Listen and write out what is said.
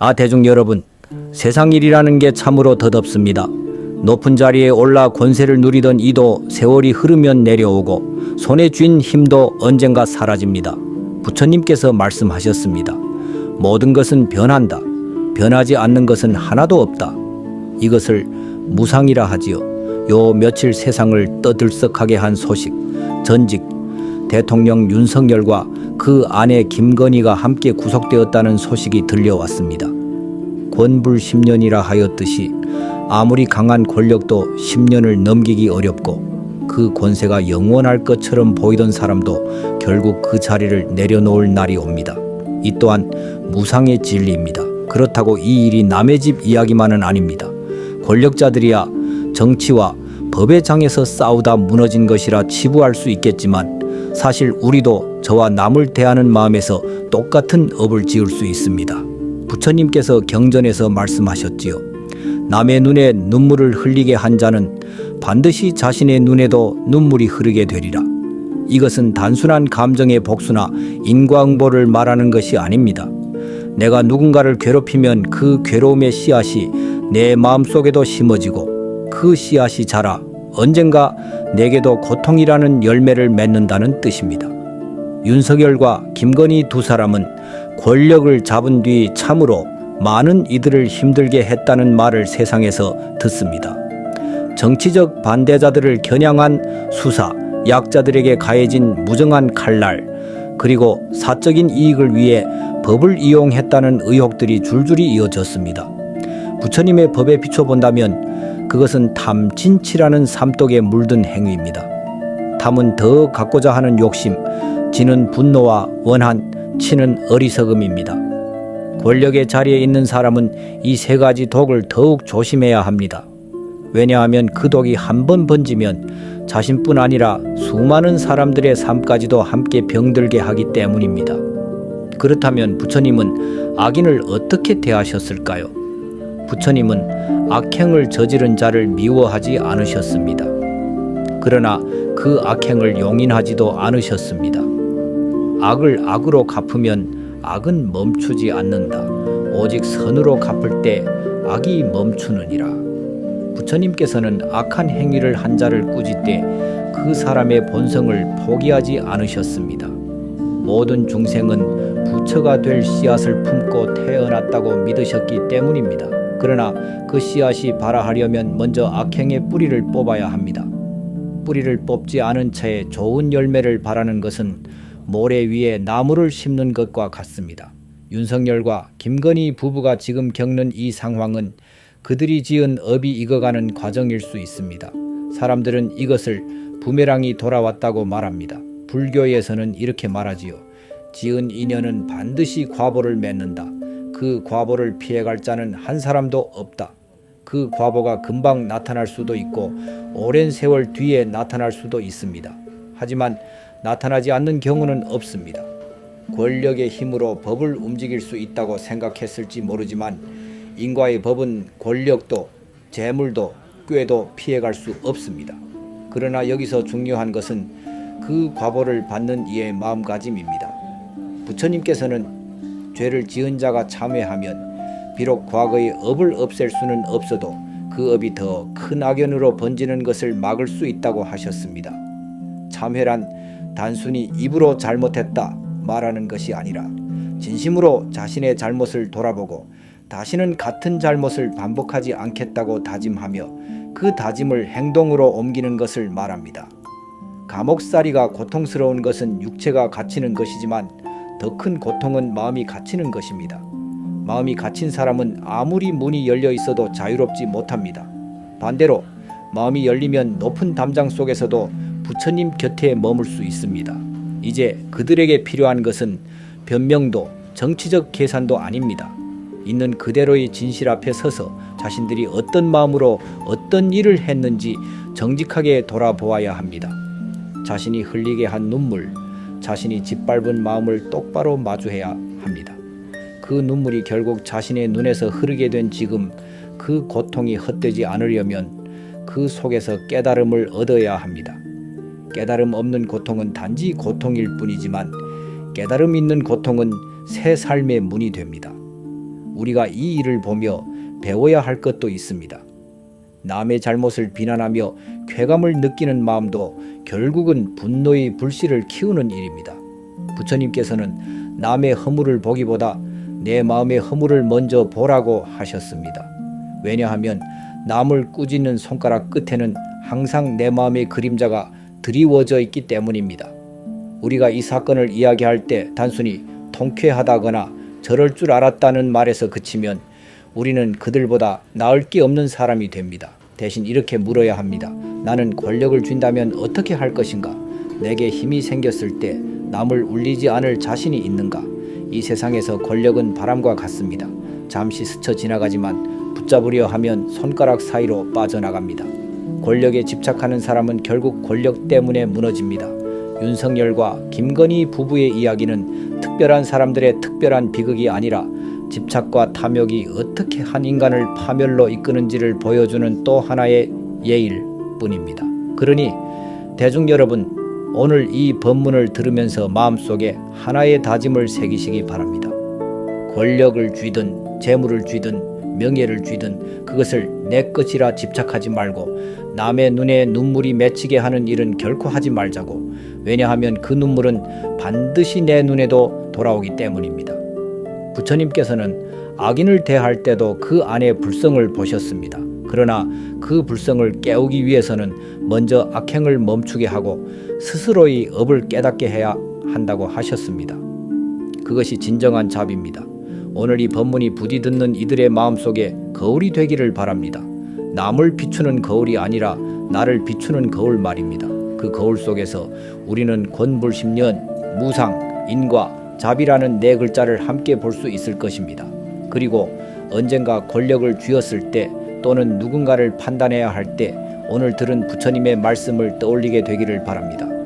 아 대중 여러분, 세상 일이라는 게 참으로 덧없습니다. 높은 자리에 올라 권세를 누리던 이도 세월이 흐르면 내려오고 손에 쥔 힘도 언젠가 사라집니다. 부처님께서 말씀하셨습니다. 모든 것은 변한다. 변하지 않는 것은 하나도 없다. 이것을 무상이라 하지요. 요 며칠 세상을 떠들썩하게 한 소식, 전직 대통령 윤석열과 그 아내 김건희가 함께 구속되었다는 소식이 들려왔습니다. 권불 10년이라 하였듯이 아무리 강한 권력도 10년을 넘기기 어렵고 그 권세가 영원할 것처럼 보이던 사람도 결국 그 자리를 내려놓을 날이 옵니다. 이 또한 무상의 진리입니다. 그렇다고 이 일이 남의 집 이야기만은 아닙니다. 권력자들이야 정치와 법의 장에서 싸우다 무너진 것이라 치부할 수 있겠지만 사실 우리도 저와 남을 대하는 마음에서 똑같은 업을 지을 수 있습니다. 부처님께서 경전에서 말씀하셨지요. 남의 눈에 눈물을 흘리게 한 자는 반드시 자신의 눈에도 눈물이 흐르게 되리라. 이것은 단순한 감정의 복수나 인과응보를 말하는 것이 아닙니다. 내가 누군가를 괴롭히면 그 괴로움의 씨앗이 내 마음속에도 심어지고 그 씨앗이 자라 언젠가 내게도 고통이라는 열매를 맺는다는 뜻입니다. 윤석열과 김건희 두 사람은 권력을 잡은 뒤 참으로 많은 이들을 힘들게 했다는 말을 세상에서 듣습니다. 정치적 반대자들을 겨냥한 수사, 약자들에게 가해진 무정한 칼날, 그리고 사적인 이익을 위해 법을 이용했다는 의혹들이 줄줄이 이어졌습니다. 부처님의 법에 비춰본다면 그것은 탐진치라는 삼독에 물든 행위입니다. 탐은 더 갖고자 하는 욕심, 지는 분노와 원한, 치는 어리석음입니다. 권력의 자리에 있는 사람은 이 세 가지 독을 더욱 조심해야 합니다. 왜냐하면 그 독이 한 번 번지면 자신뿐 아니라 수많은 사람들의 삶까지도 함께 병들게 하기 때문입니다. 그렇다면 부처님은 악인을 어떻게 대하셨을까요? 부처님은 악행을 저지른 자를 미워하지 않으셨습니다. 그러나 그 악행을 용인하지도 않으셨습니다. 악을 악으로 갚으면 악은 멈추지 않는다. 오직 선으로 갚을 때 악이 멈추느니라. 부처님께서는 악한 행위를 한 자를 꾸짖되 그 사람의 본성을 포기하지 않으셨습니다. 모든 중생은 부처가 될 씨앗을 품고 태어났다고 믿으셨기 때문입니다. 그러나 그 씨앗이 발아하려면 먼저 악행의 뿌리를 뽑아야 합니다. 뿌리를 뽑지 않은 채 좋은 열매를 바라는 것은 모래 위에 나무를 심는 것과 같습니다. 윤석열과 김건희 부부가 지금 겪는 이 상황은 그들이 지은 업이 익어가는 과정일 수 있습니다. 사람들은 이것을 부메랑이 돌아왔다고 말합니다. 불교에서는 이렇게 말하지요. 지은 인연은 반드시 과보를 맺는다. 그 과보를 피해갈 자는 한 사람도 없다. 그 과보가 금방 나타날 수도 있고 오랜 세월 뒤에 나타날 수도 있습니다. 하지만 나타나지 않는 경우는 없습니다. 권력의 힘으로 법을 움직일 수 있다고 생각했을지 모르지만 인과의 법은 권력도 재물도 꾀도 피해갈 수 없습니다. 그러나 여기서 중요한 것은 그 과보를 받는 이의 마음가짐입니다. 부처님께서는 죄를 지은 자가 참회하면 비록 과거의 업을 없앨 수는 없어도 그 업이 더 큰 악연으로 번지는 것을 막을 수 있다고 하셨습니다. 참회란 단순히 입으로 잘못했다 말하는 것이 아니라 진심으로 자신의 잘못을 돌아보고 다시는 같은 잘못을 반복하지 않겠다고 다짐하며 그 다짐을 행동으로 옮기는 것을 말합니다. 감옥살이가 고통스러운 것은 육체가 갇히는 것이지만 더 큰 고통은 마음이 갇히는 것입니다. 마음이 갇힌 사람은 아무리 문이 열려 있어도 자유롭지 못합니다. 반대로 마음이 열리면 높은 담장 속에서도 부처님 곁에 머물 수 있습니다. 이제 그들에게 필요한 것은 변명도 정치적 계산도 아닙니다. 있는 그대로의 진실 앞에 서서 자신들이 어떤 마음으로 어떤 일을 했는지 정직하게 돌아보아야 합니다. 자신이 흘리게 한 눈물, 자신이 짓밟은 마음을 똑바로 마주해야 합니다. 그 눈물이 결국 자신의 눈에서 흐르게 된 지금 그 고통이 헛되지 않으려면 그 속에서 깨달음을 얻어야 합니다. 깨달음 없는 고통은 단지 고통일 뿐이지만 깨달음 있는 고통은 새 삶의 문이 됩니다. 우리가 이 일을 보며 배워야 할 것도 있습니다. 남의 잘못을 비난하며 쾌감을 느끼는 마음도 결국은 분노의 불씨를 키우는 일입니다. 부처님께서는 남의 허물을 보기보다 내 마음의 허물을 먼저 보라고 하셨습니다. 왜냐하면 남을 꾸짖는 손가락 끝에는 항상 내 마음의 그림자가 드리워져 있기 때문입니다. 우리가 이 사건을 이야기할 때 단순히 통쾌하다거나 저럴 줄 알았다는 말에서 그치면 우리는 그들보다 나을 게 없는 사람이 됩니다. 대신 이렇게 물어야 합니다. 나는 권력을 쥔다면 어떻게 할 것인가? 내게 힘이 생겼을 때 남을 울리지 않을 자신이 있는가? 이 세상에서 권력은 바람과 같습니다. 잠시 스쳐 지나가지만 붙잡으려 하면 손가락 사이로 빠져나갑니다. 권력에 집착하는 사람은 결국 권력 때문에 무너집니다. 윤석열과 김건희 부부의 이야기는 특별한 사람들의 특별한 비극이 아니라 집착과 탐욕이 어떻게 한 인간을 파멸로 이끄는지를 보여주는 또 하나의 예일 뿐입니다. 그러니 대중 여러분, 오늘 이 법문을 들으면서 마음속에 하나의 다짐을 새기시기 바랍니다. 권력을 쥐든 재물을 쥐든 명예를 쥐든 그것을 내 것이라 집착하지 말고 남의 눈에 눈물이 맺히게 하는 일은 결코 하지 말자고 왜냐하면 그 눈물은 반드시 내 눈에도 돌아오기 때문입니다. 부처님께서는 악인을 대할 때도 그 안의 불성을 보셨습니다. 그러나 그 불성을 깨우기 위해서는 먼저 악행을 멈추게 하고 스스로의 업을 깨닫게 해야 한다고 하셨습니다. 그것이 진정한 잡입니다. 오늘 이 법문이 부디 듣는 이들의 마음속에 거울이 되기를 바랍니다. 남을 비추는 거울이 아니라 나를 비추는 거울 말입니다. 그 거울 속에서 우리는 권불십년, 무상, 인과, 잡이라는 네 글자를 함께 볼 수 있을 것입니다. 그리고 언젠가 권력을 쥐었을 때 또는 누군가를 판단해야 할 때 오늘 들은 부처님의 말씀을 떠올리게 되기를 바랍니다.